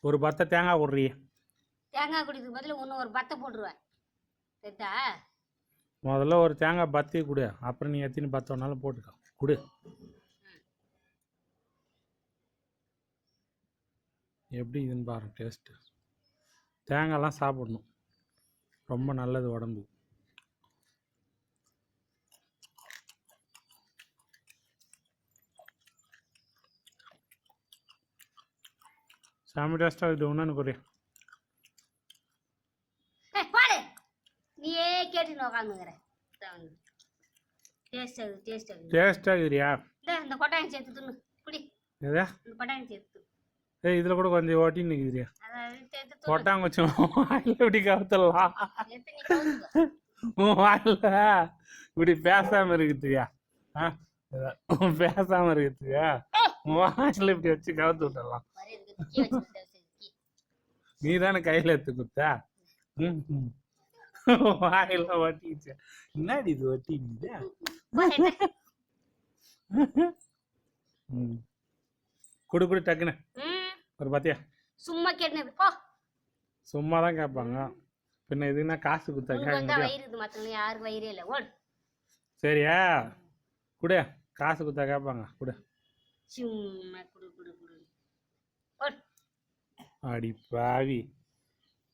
ஒரு பத்தை தேங்காய் விட்றியே தேங்காய் குடிக்கிறதுக்கு பதில் இன்னும் ஒரு பத்தை போட்டுருவேன். சரிதா முதல்ல ஒரு தேங்காய் பத்தி கொடு. அப்புறம் நீ எத்தனை பத்து வேணாலும் போட்டுக்கோ. கொடு. எப்படி இதுன்னு பாருங்க டேஸ்ட்டு தேங்காய்லாம் சாப்பிடணும். ரொம்ப நல்லது உடம்பு சாமி டேஸ்ட்டாக இது ஒன்று ஏய், பாடு. நீயே கேட்டுன்னு உக்காந்துங்கிற டேஸ்ட் ஆகுது டேஸ்ட் ஆகுது. டேஸ்ட்டாக இருக்கிறியா? இந்த இந்த கொட்டாயம் சேர்த்து துண்ணு குடி. எதா? இந்த கொட்டாயம் சேர்த்து ஏய் இதில் கூட கொஞ்சம் துண்ணு. கொட்டாங்குச்சி வாயில் இப்படி கவுத்தலாம். உன் வாயில் இப்படி பேசாம இருக்குதுயா. பேசாம இருக்குதுயா? உன் வாயில் இப்படி வச்சு கவுத்து விட்டுடலாம். நீ தானே கையில் எடுத்து கொடுத்தா. வாயில ஒட்டிச்சு என்னடி இது ம். குடு குடு டக்குன்னு. ஒரு பாத்தியா? சும்மா கேட்டுனது போ. சும்மா தான் கேட்பாங்க. பின்ன இதுன்னா காசு கொடுத்தா? கேட்க வயிறு இது மற்றவங்க யாருக்கு வயிறே இல்லை. ஓடு. சரியா? குடு. காசு கொடுத்தா கேட்பாங்க. குடு. சும்மா அடி பாவி.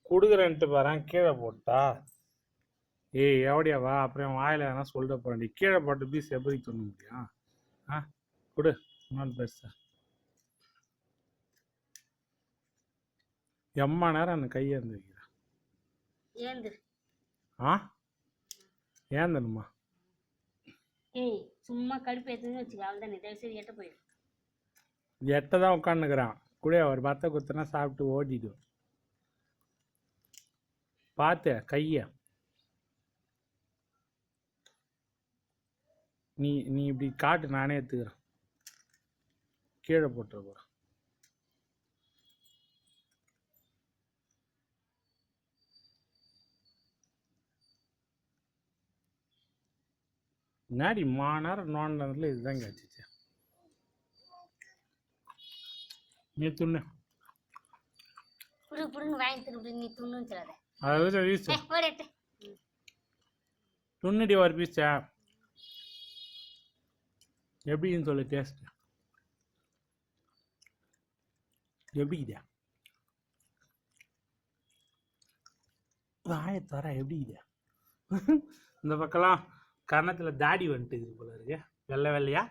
கொடுக்குறேன்ட்டு பாறேன் கீழே போட்டா? ஏய் எவடியா வா அப்புறம் வாயில வேணா சொல்லிட்டு போறேன். கீழே போட்ட பீஸ் எப்படி சொல்ல முடியும் ஆ கொடு இன்னொன்று பெருசா எம்மா நேரம் அந்த கையை இருந்து வைக்கிறேன் ஏந்திரு ஆ? ஏந்தணுமா? ஏய் சும்மா கடுப்பு ஏற்றுன்னு வச்சுக்க அவள் தான் எட்ட போயிடு எட்ட தான் உட்காந்துக்கிறான் கூட ஒரு பத்தை குத்துனா சாப்பிட்டு ஓடிடும். பார்த்து கைய. நீ நீ இப்படி காட்டு நானே எடுத்துக்கிறேன். கீழே போட்டுற போகிறேன் முன்னாடி மா நேரம் நோண்டதுல இதுதான் கிடச்சிச்சு நீ துண்ணு. புடு புடுன்னு வாங்கி திருப்பி நீ துண்ணுன்னு சொல்லாத. அதை வீசு ஏய் ஓடு எட்டு. துண்ணுடி ஒரு பீஸா எப்படின்னு சொல்லு டேஸ்ட் எப்படி இதா வாயை தர எப்படி இதா இந்த பக்கம்லாம் கன்னத்தில் தாடி வந்துட்டு போல இருக்கு. வெள்ளை வெள்ளையா?